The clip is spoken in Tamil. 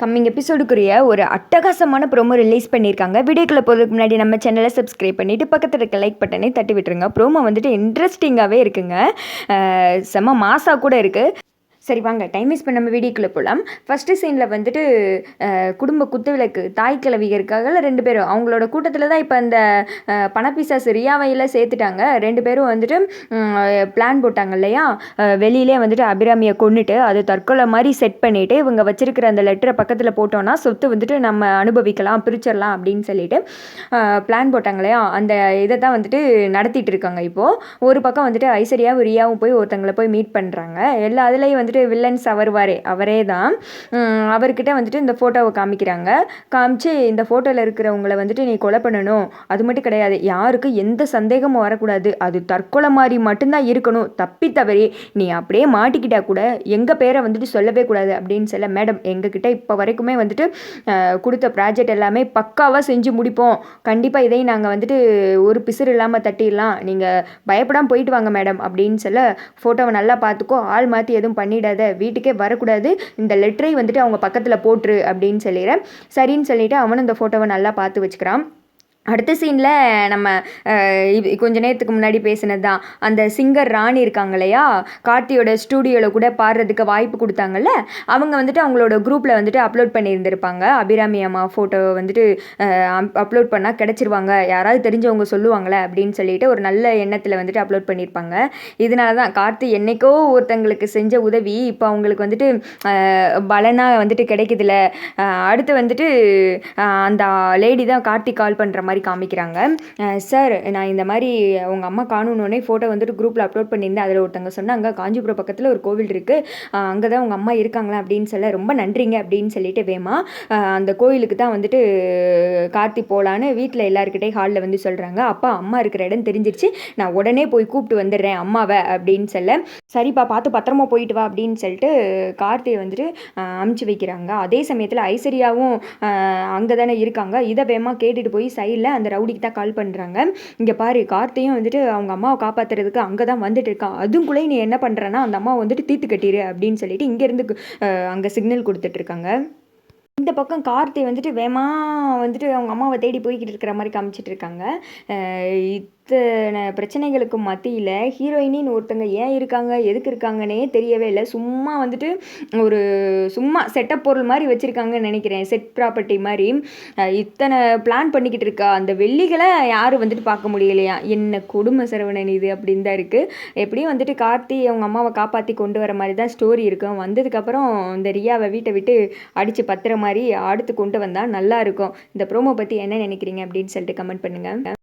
கம்மிங் எபிசோடுக்குரிய ஒரு அட்டகாசமான ப்ரோமோ ரிலீஸ் பண்ணியிருக்காங்க. வீடியோக்குள்ள போகிறதுக்கு முன்னாடி நம்ம சேனலை சப்ஸ்கிரைப் பண்ணிவிட்டு பக்கத்தில் இருக்க லைக் பட்டனை தட்டி விட்டுருங்க. ப்ரோமோ வந்துட்டு இன்ட்ரெஸ்டிங்காகவே இருக்குங்க. செம்ம செம கூட இருக்குது சரி வாங்க. டைம் வேஸ்ட் பண்ண நம்ம வீடியோக்குள்ளே போகலாம் ஃபஸ்ட்டு சீனில் வந்துட்டு குடும்ப குத்துவிளக்கு தாய் கிழவிக இருக்காங்கல்ல ரெண்டு பேரும். அவங்களோட கூட்டத்தில் தான் இப்போ அந்த அஹ், பணப்பிசாசு ரியாவையில் சேர்த்துட்டாங்க. ரெண்டு பேரும் வந்துட்டு பிளான் போட்டாங்க இல்லையா? வெளியிலே வந்துட்டு அபிராமியை கொன்னுட்டு அது தற்கொலை மாதிரி செட் பண்ணிவிட்டு இவங்க வச்சிருக்கிற அந்த லெட்டரை பக்கத்தில் போட்டோன்னா சொத்து வந்துட்டு நம்ம அனுபவிக்கலாம் பிரிச்சிடலாம் அப்படின்னு சொல்லிட்டு பிளான் போட்டாங்க இல்லையா? அந்த இதை தான் வந்துட்டு நடத்திட்டு இருக்காங்க இப்போது ஒரு பக்கம் வந்துட்டு ஐஸ்வர்யாவும் ரியாவும் போய் ஒருத்தங்களை போய் மீட் பண்ணுறாங்க எல்லா அதுலேயும் வந்துட்டு வில்லன்ஸ் அவருவாரே அவரே தான் அவர்கிட்ட வந்துட்டு இந்த ஃபோட்டோவை காமிக்கிறாங்க. காமிச்சு இந்த ஃபோட்டோவில் இருக்கிறவங்கள வந்துட்டு நீ கொலை பண்ணணும். அது மட்டும் கிடையாது யாருக்கு எந்த சந்தேகமும் வரக்கூடாது. அது தற்கொலை மாதிரி மட்டும்தான் இருக்கணும். தப்பி தவறி நீ அப்படியே மாட்டிக்கிட்டா கூட எங்கள் பேரை வந்துட்டு சொல்லவே கூடாது அப்படின்னு சொல்ல மேடம் எங்ககிட்ட இப்போ வரைக்குமே வந்துட்டு கொடுத்த ப்ராஜெக்ட் எல்லாமே பக்காவாக செஞ்சு முடிப்போம். கண்டிப்பாக இதையும் நாங்கள் வந்துட்டு ஒரு பிசுறு இல்லாமல் தட்டிடலாம். நீங்கள் பயப்படாமல் போயிட்டு வாங்க மேடம் அப்படின்னு சொல்ல ஃபோட்டோவை நல்லா பார்த்துக்கோ. ஆள் மாற்றி எதுவும் பண்ணிடாத வீட்டுக்கே வரக்கூடாது இந்த லெட்டரை வந்துட்டு அவங்க பக்கத்தில் போட்டுரு அப்படின்னு சொல்லிடுறேன். சரின்னு சொல்லிட்டு அவனும் இந்த ஃபோட்டோவை நல்லா பார்த்து வச்சுக்கிறான். அடுத்த சீனில் நம்ம கொஞ்ச நேரத்துக்கு முன்னாடி பேசினது தான் அந்த சிங்கர் ராணி இருக்காங்க இல்லையா? கார்த்தியோட ஸ்டூடியோவில் கூட பாடுறதுக்கு வாய்ப்பு கொடுத்தாங்கல்ல? அவங்க வந்துட்டு அவங்களோட குரூப்பில் வந்துட்டு அப்லோட் பண்ணியிருந்திருப்பாங்க. அபிராமி அம்மா ஃபோட்டோ வந்துட்டு அப்லோட் பண்ணால் கிடச்சிருவாங்க. யாராவது தெரிஞ்சவங்க சொல்லுவாங்களே அப்படின்னு சொல்லிட்டு ஒரு நல்ல எண்ணத்தில் வந்துட்டு அப்லோட் பண்ணியிருப்பாங்க. இதனால தான் கார்த்தி என்னைக்கோ ஒருத்தங்களுக்கு செஞ்ச உதவி இப்போ அவங்களுக்கு வந்துட்டு பலனாக வந்துட்டு கிடைக்குதுல. அடுத்து வந்துட்டு அந்த லேடி தான் கார்த்தி கால் பண்ணுற மாதிரி காமிக்கிறாங்க. சார் நான் இந்த மாதிரி உங்கள் அம்மா காணணுன்னே ஃபோட்டோ வந்துட்டு குரூப்பில் அப்லோட் பண்ணியிருந்தேன். அதில் ஒருத்தவங்க சொன்னாங்க காஞ்சிபுரம் பக்கத்தில் ஒரு கோவில் இருக்குது அங்கே தான் உங்கள் அம்மா இருக்காங்களா அப்படின்னு சொல்ல ரொம்ப நன்றிங்க அப்படின்னு சொல்லிட்டு வேமா அந்த கோயிலுக்கு தான் வந்துட்டு கார்த்தி போகலான்னு வீட்டில் எல்லாருக்கிட்டே ஹாலில் வந்து சொல்கிறாங்க அப்பா அம்மா இருக்கிற இடம் தெரிஞ்சிருச்சு. நான் உடனே போய் கூப்பிட்டு வந்துடுறேன் அம்மாவை அப்படின்னு சொல்ல சரிப்பா பார்த்து பத்திரமா போயிட்டு வா அப்படின்னு சொல்லிட்டு கார்த்தியை வந்துட்டு அமுச்சு வைக்கிறாங்க. அதே சமயத்தில் ஐஸ்வர்யாவும் அங்கே தானே இருக்காங்க. இதை வேமா கேட்டுட்டு போய் சைடில் அந்த ரவுடிக்கு தான் கால் பண்ணுறாங்க இங்கே பாரு கார்த்தையும் வந்துட்டு அவங்க அம்மாவை காப்பாற்றுறதுக்கு அங்கே தான் வந்துட்டு இருக்கான் அதுக்குள்ளே நீ என்ன பண்ணுறேன்னா அந்த அம்மாவை வந்துட்டு தீர்த்து கட்டிடு அப்படின்னு சொல்லிட்டு இங்கேருந்து அங்கே சிக்னல் கொடுத்துட்ருக்காங்க இந்த பக்கம் கார்த்தி வந்துட்டு வேமா வந்துட்டு அவங்க அம்மாவை தேடி போய்கிட்டு இருக்கிற மாதிரி காமிச்சிட்டு இருக்காங்க. அஹ் இத்தனை பிரச்சனைகளுக்கு மத்தியில் ஹீரோயினின்னு ஒருத்தங்க ஏன் இருக்காங்க எதுக்கு இருக்காங்கன்னே தெரியவே இல்லை. சும்மா வந்துட்டு ஒரு சும்மா செட்டப் பொருள் மாதிரி வச்சுருக்காங்கன்னு நினைக்கிறேன். செட் ப்ராப்பர்ட்டி மாதிரி. இத்தனை பிளான் பண்ணிக்கிட்டு இருக்கா. அந்த வெள்ளிகளை யாரும் வந்துட்டு பார்க்க முடியலையா? என்ன கொடுமை சரவணன் இது அப்படின்னு தான் இருக்குது எப்படியும் வந்துட்டு கார்த்தி அவங்க அம்மாவை காப்பாற்றி கொண்டு வர மாதிரி தான் ஸ்டோரி இருக்கும். வந்ததுக்கப்புறம் இந்த ரியாவை வீட்டை விட்டு அடித்து பத்துற மாதிரி அடுத்து கொண்டு வந்தால் நல்லாயிருக்கும் இந்த ப்ரோமோ பற்றி என்ன நினைக்கிறீங்க அப்படின்னு சொல்லிட்டு கமெண்ட் பண்ணுங்கள்